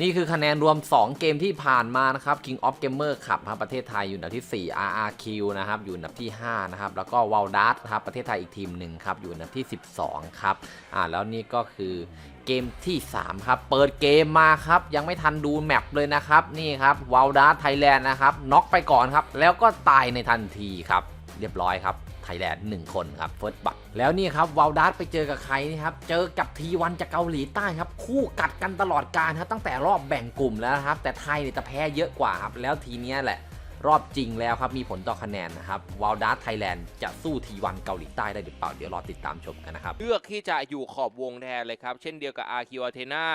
นี่คือคะแนนรวม 2 เกมที่ผ่านมานะครับ King of Gamer ขับครับประเทศไทยอยู่อันดับที่ 4 RRQ นะครับอยู่อันดับที่ 5 นะครับ แล้วก็ w a l d a r t ครับประเทศไทยอีกทีมหนึ่งครับ อยู่อันดับที่ 12 ครับ อ่าแล้วนี่ก็คือเกมที่ 3 ครับ เปิดเกมมาครับ ยังไม่ทันดูแมปเลยนะครับ นี่ครับ w a l d a r t Thailand นะครับน็อกไปก่อนครับ แล้วก็ตายในทันทีครับ เรียบร้อยครับ ไทยแลนด์หนึ่งคนครับเฟิร์สบัตแล้วนี่ครับวาลดัสไปเจอกับใครนี่ครับ เจอกับทีวันจากเกาหลีใต้ครับ คู่กัดกันตลอดการครับตั้งแต่รอบแบ่งกลุ่มแล้วครับ แต่ไทยเนี่ยจะแพ้เยอะกว่าครับแล้วทีเนี้ยแหละรอบจริงแล้วครับ มีผลต่อคะแนนนะครับวาลดัสไทยแลนด์จะสู้ทีวันเกาหลีใต้ได้หรือเปล่า เดี๋ยวรอติดตามชมกันนะครับ เลือกที่จะอยู่ขอบวงแทนเลยครับ เช่นเดียวกับอาร์คิวอาเทนา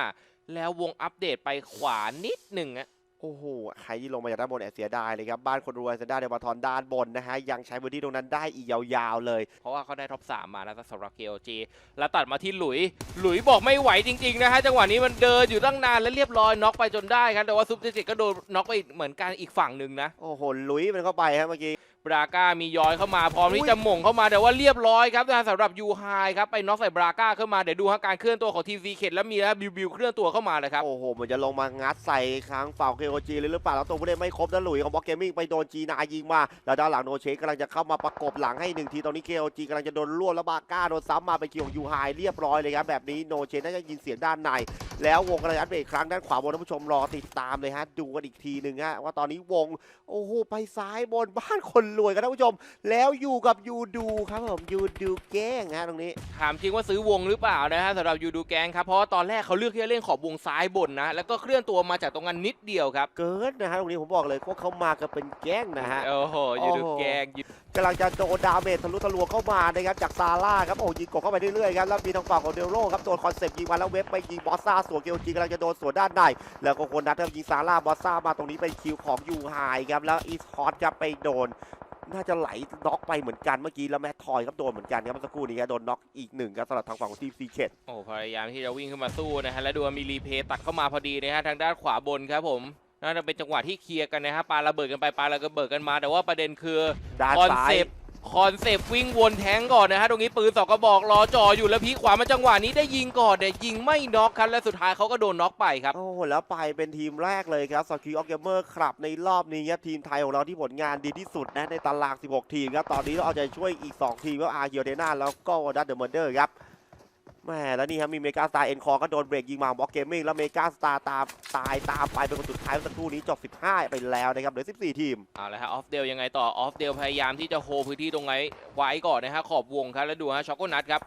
แล้ววงอัปเดตไปขวานิดหนึ่งอะ โอ้โห ใครที่ลงมาจากด้านบนแอบเสียดายเลยครับ บ้านคนรวยเซนด้าเดวาทอนด้านบนนะฮะ ยังใช้พื้นที่ตรงนั้นได้อีกยาวๆเลย เพราะว่าเขาได้ท็อป 3 มาแล้วสำหรับ KLG แล้วตัดมาที่หลุย หลุยบอกไม่ไหวจริงๆนะฮะ จังหวะนี้มันเดินอยู่ตั้งนานแล้วเรียบร้อยน็อกไปจนได้ครับ แต่ว่าซุปเปอร์เจก็โดนน็อกไปอีกเหมือนกันอีกฝั่งหนึ่งนะ โอ้โหลุยมันเข้าไปฮะเมื่อกี้ บราก้ามีย้อยเข้ามาพร้อมอุ้ที่ยจะหม่งเข้ามาแต่ว่าเรียบร้อยครับนะสำหรับยูไฮครับไปน็อกใส่บราก้าเข้ามาเดี๋ยวดูฮะการเคลื่อนตัวของทีซีเข็ดแล้วมีแล้วบิวบิวเคลื่อนตัวเข้ามาเลยครับโอ้โหเหมือนจะลงมางัดใส่ค้างฝั่งเคโอจีเลยหรือเปล่าแล้วตัวผู้เล่นไม่ครบนะหลุยของบล็อกเกมมิ่งไปโดนจีนายิงมาแล้วด้านหลังโนเชคกำลังจะเข้ามาประกบหลังให้หนึ่งทีตอนนี้เคโอจีกำลังจะโดนรวบแล้วบาก้าโดนซ้ำมาเป็นคิวของยูไฮเรียบร้อยเลยครับแบบนี้โนเชคน่าจะยินเสียงด้านในแล้ววงกำลังอัปเดตอีกครั้งด้านขวาบนท่านผู้ชมรอติดตามเลยฮะดูกันอีกทีหนึ่งฮะว่าตอนนี้วงโอ้โหไปซ้ายบนบ้านคนรวยกันท่านผู้ชม แล้วอยู่กับยูดูครับผมยูดูแกล้งฮะตรงนี้ ถามจริงว่าซื้อวงหรือเปล่านะฮะสำหรับยูดูแกงครับ เพราะว่าตอนแรกเขาเลือกที่จะเล่นขอบวงซ้ายบนนะ แล้วก็เคลื่อนตัวมาจากตรงนั้นนิดเดียวครับเกิดนะฮะตรงนี้ผมบอกเลยว่าเขามากันเป็นแก๊งนะฮะ โอ้โหยูดูแกงกำลังจะโดนดาเมจทะลุทะลวงเข้ามานะครับจากซาร่าครับโอ้ยิงกดเข้าไปเรื่อยๆครับแล้วมีทางฝั่งของเดลโลครับโดนคอนเซปต์ยิงมาแล้วเว็บไปยิงบอสซ่าสวนเกลจีกำลังจะโดนสวนด้านในแล้วก็คนนัดครับยิงซาร่าบอสซ่ามาตรงนี้เป็นคิวของยูไฮครับแล้วอีสฮอตครับไปโดน น่าจะไหลน็อกไปเหมือนกันเมื่อกี้แล้วแมททอยครับโดนเหมือนกันครับเมื่อสักครู่นี้ครับโดนน็อกอีกหนึ่งครับสำหรับทางฝั่งของทีมซีเคทโอ้พยายามที่จะวิ่งขึ้นมาสู้นะฮะแล้วดูว่ามีรีเพย์ตัดเข้ามาพอดีนะฮะทางด้านขวาบนครับผมน่าจะเป็นจังหวะที่เคลียร์กันนะฮะปาระเบิดกันไปปาระเบิดกันมา แต่ว่าประเด็นคือด้านคอนซ้าเซยปต์ คอนเซปต์วิ่งวนแทงก่อนนะฮะตรงนี้ปืนสองกระบอกรอจ่ออยู่แล้วพีขวามาจังหวะนี้ได้ยิงก่อนแต่ยิงไม่น็อกครับและสุดท้ายเขาก็โดนน็อกไปครับโอ้โหแล้วไปเป็นทีมแรกเลยครับสกิลออฟเกมเมอร์ครับในรอบนี้ครับทีมไทยของเราที่ผลงานดีที่สุดนะในตาราง 16 ทีมครับตอนนี้เราเอาใจช่วยอีก 2 ทีมก็อาร์เยวเดนาแล้วก็ดัตเดอร์เมอร์เดอร์ครับ แม่แล้วนี่ครับมีเมกาสตาร์เอ็นคอก็โดนเบรกยิงมาบล็อกเกมมิ่งแล้วเมกาสตาร์ตามตายตามไปเป็นคนสุดท้ายเมื่อสักครู่นี้จบ 15 ไปแล้วนะครับเหลือ 14 ทีมเอาละฮะออฟเดลยังไงต่อออฟเดลพยายามที่จะโฮพื้นที่ตรงไหนไว้ก่อนนะฮะขอบวงครับแล้วดูฮะช็อกโกนัทครับ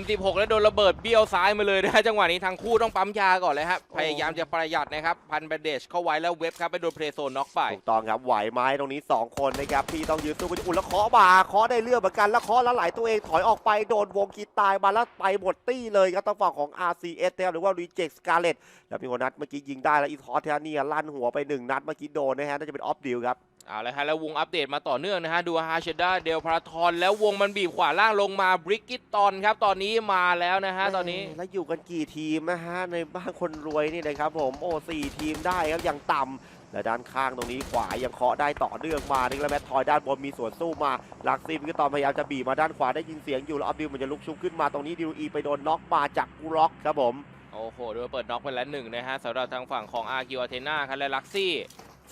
M16 แล้วโดนระเบิดเบี้ยวซ้ายมาเลยนะฮะจังหวะนี้ทางคู่ต้องปั๊มยาก่อนเลยฮะพยายามจะประหยัดนะครับพันแบนเดจเข้าไว้แล้วเว็บครับไปโดนเพลย์โซนน็อกไปถูกต้องครับไหวไหมตรงนี้ 2 คนนะครับที่ต้องยืนสู้กันอุ่นแล้วเคาะมาเคาะได้เรื่องเหมือนกันแล้วเคาะแล้วไหลตัวเองถอยออกไปโดนวงกีตายมาแล้วไปหมดตี้เลยครับทางฝั่งของ RCS นะครับหรือว่า Reject Scarlet แล้วมีคนนัดเมื่อกี้ยิงได้แล้วอีทอสเทนี่ลั่นหัวไปหนึ่งนัดเมื่อกี้โดนนะฮะน่าจะเป็นออฟดิวครับ เอาละฮะแล้ววงอัปเดตมาต่อเนื่องนะฮะดูฮาเชด้าเดลพาราทอนแล้ววงมันบีบขวาล่างลงมาบริกกิตตอนครับตอนนี้มาแล้วนะฮะตอนนี้แล้วอยู่กันกี่ทีมนะฮะในบ้านคนรวยนี่นะครับผมโอ้สี่ทีมได้ครับอย่างต่ำและด้านข้างตรงนี้ขวายังเคาะได้ต่อเนื่องมานี่แล้วแมททอยด้านบนมีสวนสู้มาลักซีวิกตอนพยายามจะบีบมาด้านขวาได้ยินเสียงอยู่แล้วออฟดิวมันจะลุกชุบขึ้นมาตรงนี้ดิวอีไปโดนน็อกมาจากกูร็อกครับผมโอ้โหโดยเปิดน็อกไปแล้วหนึ่งนะฮะสำหรับทางฝั่งของอาร์คิวอาเทนาครับและลักซี่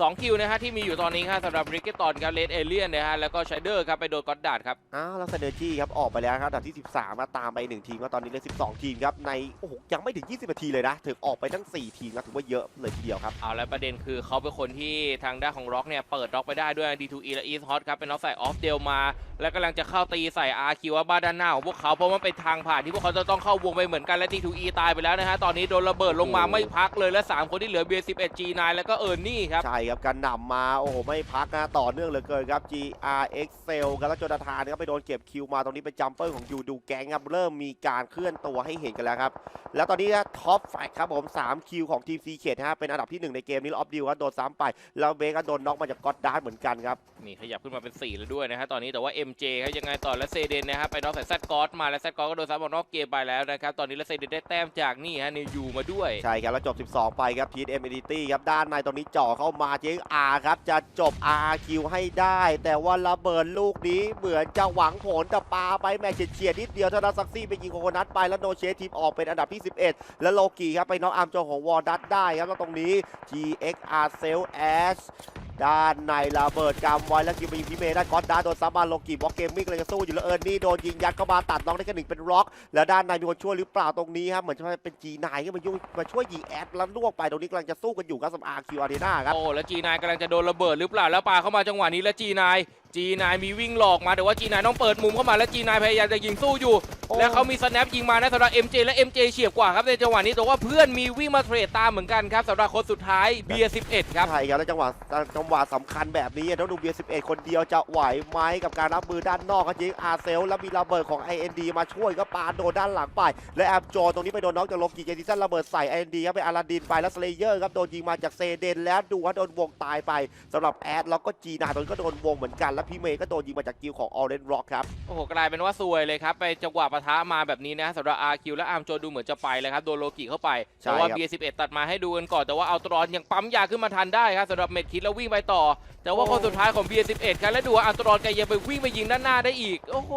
สองคิวนะฮะที่มีอยู่ตอนนี้ครับสำหรับบริกเกตตอนครับเลดเอเลียนนะฮะแล้วก็ชเดอร์ครับไปโดนก็อดดาดครับ อ้าวแล้วเซเนอร์จีครับออกไปแล้วครับอันดับที่ 13มาตามไป 1 ทีมก็ตอนนี้เหลย12 ทีมครับในโอ้โหยังไม่ถึง 20นาทีเลยนะถึงออกไปทั้ง 4 ทีมนะถือว่าเยอะเลยทีเดียวครับเอาแล้วประเด็นคือเขาเป็นคนที่ทางด้านของร็อกเนี่ยเปิดร็อกไปได้ด้วย D2E และ East Hot ครับเป็นน็อกใส่ออฟเดลมา แล้วกำลังจะเข้าตีใส่ RQ ว่าบ้านด้านหน้าของพวกเขาเพราะมันเป็นทางผ่านที่พวกเขาจะต้องเข้าวงไปเหมือนกันและ D2E ตายไปแล้วนะฮะตอนนี้โดนระเบิดลงมาไม่พักเลยและ 3 คนที่เหลือ B11 G9 แล้วก็เอิร์นนี่ครับใช่ครับการนำมาโอ้โหไม่พักนะต่อเนื่องเหลือเกินครับ GR Excel ครับแล้วโจนาธานครับไปโดนเก็บคิวมาตรงนี้เป็นจัมเปอร์ของยูดูแก๊งครับเริ่มมีการเคลื่อนตัวให้เห็นกันแล้วครับ แล้วตอนนี้ท็อปแฟกครับผม3คิวของทีมซีเคทฮะเป็นอันดับที่ 1 ในเกมนี้แล้วออฟดิวก็โดนซ้ำไป แล้วเบสก็โดนน็อกมาจากก็อดดาร์ดเหมือนกันครับนี่ขยับขึ้นมาเป็น 4 แล้วด้วยนะฮะตอนนี้แต่ว่า MJ ครับยังไงต่อและเซเดนนะฮะไปน็อกใส่แซดกอสมาและแซดกอสก็โดนซ้ำออกนอกเกมไปแล้วนะครับตอนนี้และเซเดนได้แต้มจากนี่ฮะนิวยูมาด้วยใช่ครับแล้วจบ 12 ไปครับ TSM Entity ครับด้านในตรงนี้จ่อเข้ามาเจงอาครับจะจบ RQ ให้ได้ แต่ว่าระเบิดลูกนี้เหมือนจะหวังผลแต่ปาไปแม่เฉียดๆนิดเดียวเท่านั้นซักซี่ไปยิงโคโคนัทไปแล้วโนเชทีมออกเป็นอันดับที่ 11 แล้วโลกีครับไปน็อกอาร์มโจของวอร์ดัตได้ครับแล้วตรงนี้ GXR c e l S ด้านในระเบิดกำไว้แล้วกิมไปยิงพี่เมย์ได้ก๊อตดาโดนซับมาโลกีบล็อกเกมมิ่งเลยจะสู้อยู่แล้วเอิร์นนี่โดนยิงยัดเข้ามาตัดน้องได้แค่หนึ่งเป็นร็อก แล้วด้านในมีคนช่วยหรือเปล่าตรงนี้ครับเหมือนจะเป็นจีนายที่มายุ่งมาช่วยยิงแอดแล้วล่วงไปตรงนี้กำลังจะสู้กันอยู่ครับสำหรับอาร์คิวอารีนาครับโอ้แล้วจีนายกำลังจะโดนระเบิดหรือเปล่าแล้วปาเข้ามาจังหวะนี้แล้วจีนาย จีนายมีวิ่งหลอกมาแต่ว่าจีนายต้องเปิดมุมเข้ามาแล้วจีนายพยายามจะยิงสู้อยู่โอ้แล้วเขามีสแนปยิงมานะสำหรับ MJ และ MJ เฉียบกว่าครับในจังหวะนี้แต่ว่าเพื่อนมีวิ่งมาเทรดตามเหมือนกันครับสำหรับคนสุดท้ายเบียร์11ครับใช่ครับแล้วจังหวะจังหวะสำคัญแบบนี้ต้องดูเบียร์11 คนเดียวจะไหวไหมกับการรับมือด้านนอกครับจริงอาเซลแล้วมีระเบิดของ IND มาช่วยก็ปาโดนด้านหลังไป และแอบโจตรงนี้ไปโดนน้องจากโลกีเจดิสันระเบิดใส่ IND ครับไปอาราดินไปแล้วสเลเยอร์ครับโดนยิงมาจากเซเดนแล้วดูว่าโดนวงตายไปสำหรับแอดแล้วก็จีนาโดนก็โดนวงเหมือนกันแล้วพี่เมย์ก็โดนยิงมาจากกิลของออเรนร็อกครับ โอ้โหกลายเป็นว่าซวยเลยครับไปจังหวะปะทะมาแบบนี้นะสำหรับ RQ และอาร์มโจดูเหมือนจะไปเลยครับโดนโลกิเข้าไปใช่แต่ว่า ครับ B11 ตัดมาให้ดูกันก่อนแต่ว่าเอาตรอนยังปั๊มยาขึ้นมาทันได้ครับสำหรับเม็ดคิดแล้ววิ่งไปต่อ แต่ว่าคนสุดท้ายของ B11 ครับแล้วดูว่าอัลตรอนแกยังไปวิ่งไปยิงด้านหน้าได้อีกโอ้โห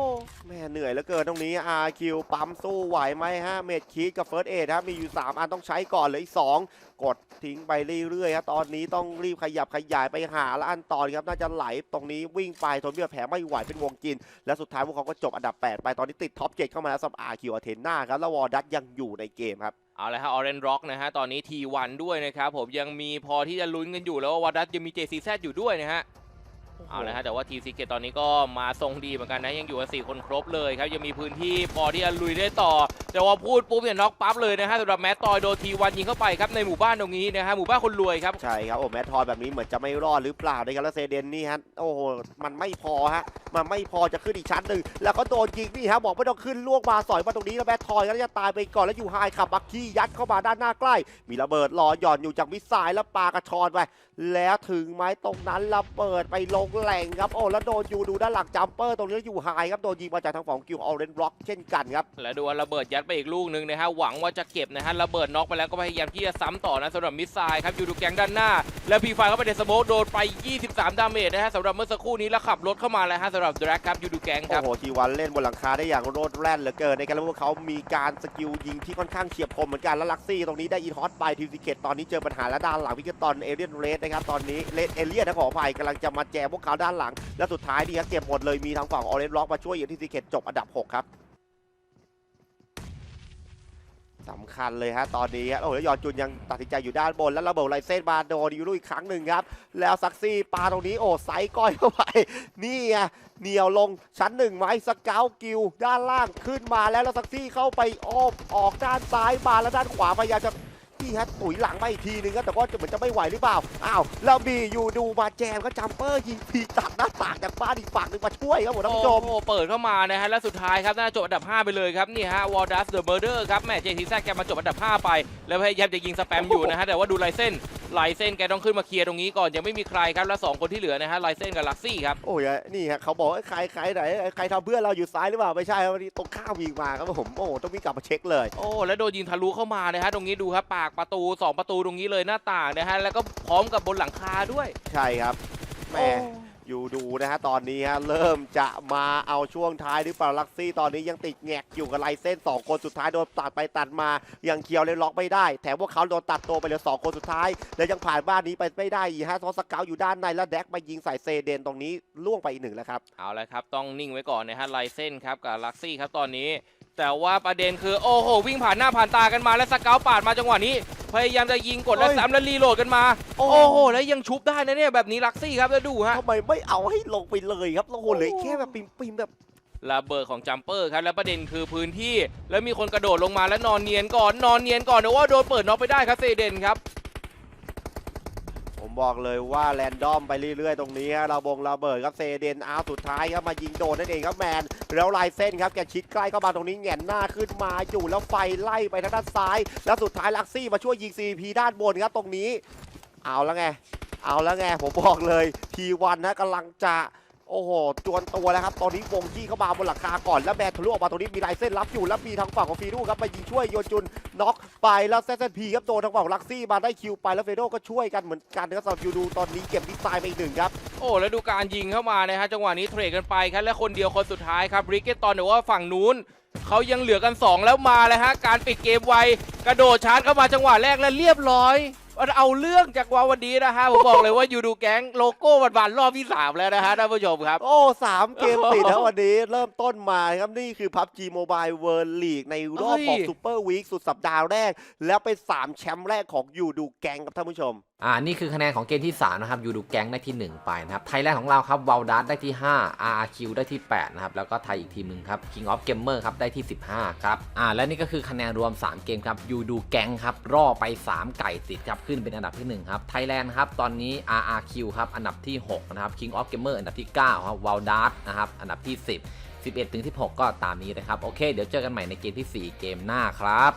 แม่เหนื่อยเหลือเกินตรงนี้ RQ ปั๊มสู้ไหวไหมฮะ เมดคีดกับเฟิร์สเอทครับมีอยู่ 3 อันต้องใช้ก่อนเหลยอีก 2กดทิ้งไปเรื่อยๆครับตอนนี้ต้องรีบขยับขยายไปหาและอันตอนครับน่าจะไหลตรงนี้วิ่งไปทนเบี้ยแผลไม่ไหวเป็นวงกิน และสุดท้ายพวกเขาก็จบอันดับ 8 ไปตอนนี้ติดท็อปเจ็ดเข้ามาแล้วสำหรับ RQ อเทนนาครับแล้ววอร์ดัตยังอยู่ในเกมครับเอาละฮะออเรนร็อกนะฮะตอนนี้ทีวันด้วยนะครับผมยังมีพอที่จะลุ้นกันอยู่แล้วว่าวาดัสยังมีเจซีแซดอยู่ด้วยนะฮะ เอาละฮะแต่ว่าทีซีเกตตอนนี้ก็มาทรงดีเหมือนกันนะยังอยู่กัน4คนครบเลยครับยังมีพื้นที่พอที่จะลุยได้ต่อ แต่ว่าพูดปุ๊บเนี่ยน็อกปั๊บเลยนะฮะสำหรับแมตตอยโดนทีวันยิงเข้าไปครับในหมู่บ้านตรงนี้นะฮะหมู่บ้านคนรวยครับใช่ครับโอ้แมททอยแบบนี้เหมือนจะไม่รอดหรือเปล่านะครับแล้วเซเดนนี่ฮะโอ้โหมันไม่พอฮะมันไม่พอจะขึ้นอีกชั้นหนึ่งแล้วก็โดนยิงนี่ฮะบอกไม่ต้องขึ้นล่วงมาสอยมาตรงนี้แล้วแมททอยก็จะตายไปก่อนแล้วอยู่ไฮขับบักกี้ยัดเข้ามาด้านหน้าใกล้ มีระเบิดรอหย่อนอยู่จากมิสไซล์แล้วปากระชอนไปแล้วถึงไหมตรงนั้นระเบิดไปลงแหล่งครับโอ้แล้วโดนยูดูด้านหลังจัมเปอร์ตรงนี้อยู่ไฮครับโดนยิงมาจากทางฝั่งกิวออเรนบล็อกเช่นกันครับและดูว่าระเบิดยัดไปอีกลูกหนึ่งนะฮะหวังว่าจะเก็บนะฮะระเบิดน็อกไปแล้วก็พยายามที่จะซ้ำต่อนะสำหรับมิสไซล์ครับอยู่ดูแกงด้านหน้า แล้วพีไฟเข้าไปในสโมกโดนไป 23 ดาเมจนะฮะสำหรับเมื่อสักครู่นี้แล้วขับรถเข้ามาแล้วฮะสำหรับดรักครับยูดูแกงคโอ้รับโหทีวันเล่นบนหลังคาได้อย่างโรดแร่นเหลือเกินในการที่พวกเขามีการสกิลยิงที่ค่อนข้างเฉียบคมเหมือนกันแล้วลักซี่ตรงนี้ได้อีฮอตไปทีมซิเกตตอนนี้เจอปัญหาแล้วด้านหลังวิกเกตตอนเอเลียนเรสนะครับตอนนี้เลเอเลียนนะขออภัยกำลังจะมาแจมพวกเขาด้านหลัง และสุดท้ายนี่ครับเก็บหมดเลยมีทางฝั่งออเรนล็อกมาช่วยอยู่ที่ซิเกตจบอันดับ 6 ครับสำคัญเลยฮะตอนนี้ฮะโอ้โหแล้วยอนจุนยังตัดสินใจอยู่ด้านบน แล้วระเบิดไลเส้นมาโดนยูรุอีกครั้งหนึ่งครับ แล้วซักซี่ปาตรงนี้โอ้ไซส์ก้อยเข้าไป นี่ไงเหนียวลงชั้นหนึ่งไม้สเกลกิวด้านล่างขึ้นมาแล้วแล้วซักซี่เข้าไปอ้อมออกด้านซ้ายมาแล้วด้านขวาพยายามจะ นี่ฮะตุ๋ยหลังมาอีกทีนึงครับแต่ว่าจะเหมือนจะไม่ไหวหรือเปล่าอ้าวแล้วบีอยู่ดูมาแจมก็จัมเปอร์ยิงพีตัดหน้าต่างจากบ้านอีกฝั่งหนึ่งมาช่วยครับผมท่านผู้ชมโอ้เปิดเข้ามานะฮะและสุดท้ายครับน่าจะจบอันดับ 5 ไปเลยครับนี่ฮะวอลดัสเดอะเมอร์เดอร์ครับแม่เจทีแซกแกมาจบอันดับ 5 ไป แล้วพยายามจะยิงสแปมอยู่นะฮะแต่ว่าดูลายเส้น ลายเส้นแกต้องขึ้นมาเคลียร์ตรงนี้ก่อนยังไม่มีใครครับและ2คนที่เหลือนะฮะลายเส้นกับลักซี่ครับโอ้ยนี่ฮะเขาบอกว่าใครใครไหนใครทำเพื่อนเราอยู่ซ้ายหรือเปล่าไม่ใช่ครับวันนี้ตรงข้ามยิงมาครับผมโอ้โหต้องวิ่งกลับมาเช็คเลยโอ้แล้วโดนยิงทะลุเข้ามานะฮะตรงนี้ดูครับปากประตู 2 ประตูตรงนี้เลยหน้าต่างนะฮะแล้วก็พร้อมกับบนหลังคาด้วย ใช่ครับแหม่ อยู่ดูนะฮะตอนนี้ฮะเริ่มจะมาเอาช่วงท้ายหรือเปล่าลักซี่ตอนนี้ยังติดแงกอยู่กับลายเส้น2 คนสุดท้ายโดนตัดไปตัดมายังเคียวเลยล็อกไม่ได้ แถมพวกเขาโดนตัดตัวไปเหลือ2คนสุดท้าย แล้วยังผ่านบ้านนี้ไปไม่ได้อีกฮะทอสเกาอยู่ด้านในแล้วแดกมายิงใส่เซเดนตรงนี้ล่วงไปอีกหนึ่งแล้วครับเอาละครับต้องนิ่งไว้ก่อนนะฮะลายเส้นครับกับลักซี่ครับตอนนี้ แต่ว่าประเด็นคือโอ้โหวิ่งผ่านหน้าผ่านตากันมาแล้วสเกลปาดมาจังหวะนี้ พยายามจะยิงกดแล้วเฮ้ยซ้ำแล้วรีโหลดกันมาโอ้โอ้โห แล้วยังชุบได้นะเนี่ยแบบนี้ลักซี่ครับแล้วดูฮะทำไมไม่เอาให้ลงไปเลยครับโอ้โหเหลยแค่แบบปิมปิมๆแบบระเบิดของจัมเปอร์ครับแล้วประเด็นคือพื้นที่ แล้วมีคนกระโดดลงมาแล้วนอนเนียนก่อนนอนเนียนก่อนแต่ว่าโดนเปิดน็อกไปได้ครับเซเดนครับผม บอกเลยว่าแรนดอมไปเรื่อยๆ ตรงนี้ฮะเราบงระเบิดครับเซเดนอาสุดท้ายครับมายิงโดนนั่นเองครับแมน แล้วลายเส้นครับแกชิดใกล้เข้ามาตรงนี้แหงนหน้าขึ้นมาอยู่แล้วไฟไล่ไปทางด้านซ้าย แล้วสุดท้ายลักซี่มาช่วยยิง CP ด้านบนครับตรงนี้ เอาแล้วไง เอาแล้วไงผมบอกเลยทีวันนะกำลังจะ โอ้โห จวนตัวแล้วครับ ตอนนี้วงที่เข้ามาบนหลังคาก่อน แล้วแบนทะลุออกมาตรงนี้มีลายเส้นรับอยู่ แล้วมีทางฝั่งของฟีดูครับมายิงช่วยโยนจุนน็อกไปแล้วเซนพีครับโดนทางฝั่งของลักซี่มาได้คิวไปแล้วเฟโดก็ช่วยกันเหมือนกันนะครับสำหรับยูดูตอนนี้เก็บมิสไซล์ไปอีกหนึ่งครับ โอ้แล้วดูการยิงเข้ามานะฮะจังหวะนี้เทรดกันไปครับและคนเดียวคนสุดท้ายครับริกเกตตอนเดี๋ยวว่าฝั่งนู้นเขายังเหลือกัน 2 แล้วมาเลยฮะการปิดเกมไวกระโดดชาร์จเข้ามาจังหวะแรกแล้วเรียบร้อย เอาเรื่องจากวาวันนี้นะฮะผมบอกเลยว่ายูดูแก๊งโลโก้หวานๆรอบที่สามแล้วนะฮะท่านผู้ชมครับ โอ้สามเกมติดแล้ววันนี้เริ่มต้นมาครับนี่คือ PUBG Mobile World League ในรอบของเฮ้ย Super Week สุดสัปดาห์แรก แล้วเป็น3แชมป์แรกของยูดูแกงครับท่านผู้ชมอ่านี่คือคะแนนของเกมที่ 3 นะครับยูดูแก๊งได้ที่ 1 ไปนะครับ ไทยแลนด์ของเราครับว l ลดัสได้ที่ 5 RRQ ได้ที่ 8 นะครับ แล้วก็ไทยอีกทีมหนึ่งครับ King of Gamer ครับ ได้ที่ 15 ครับ อ่าและนี่ก็คือคะแนนรวม 3 เกมครับยูดูแก๊งครับรอไป 3 ไก่ติดครับ ขึ้นเป็นอันดับที่ 1 ครับ ไทยแลนด์ครับ ตอนนี้ RRQ ครับ อันดับที่ 6 นะครับ King of Gamer อันดับที่ 9 ครับว l ลดัสนะครับ อันดับที่ 10 11ถึง16 ก็ตามนี้นะครับ โอเค เดี๋ยวเจอกันใหม่ในเกมที่ 4 เกมหน้าครับ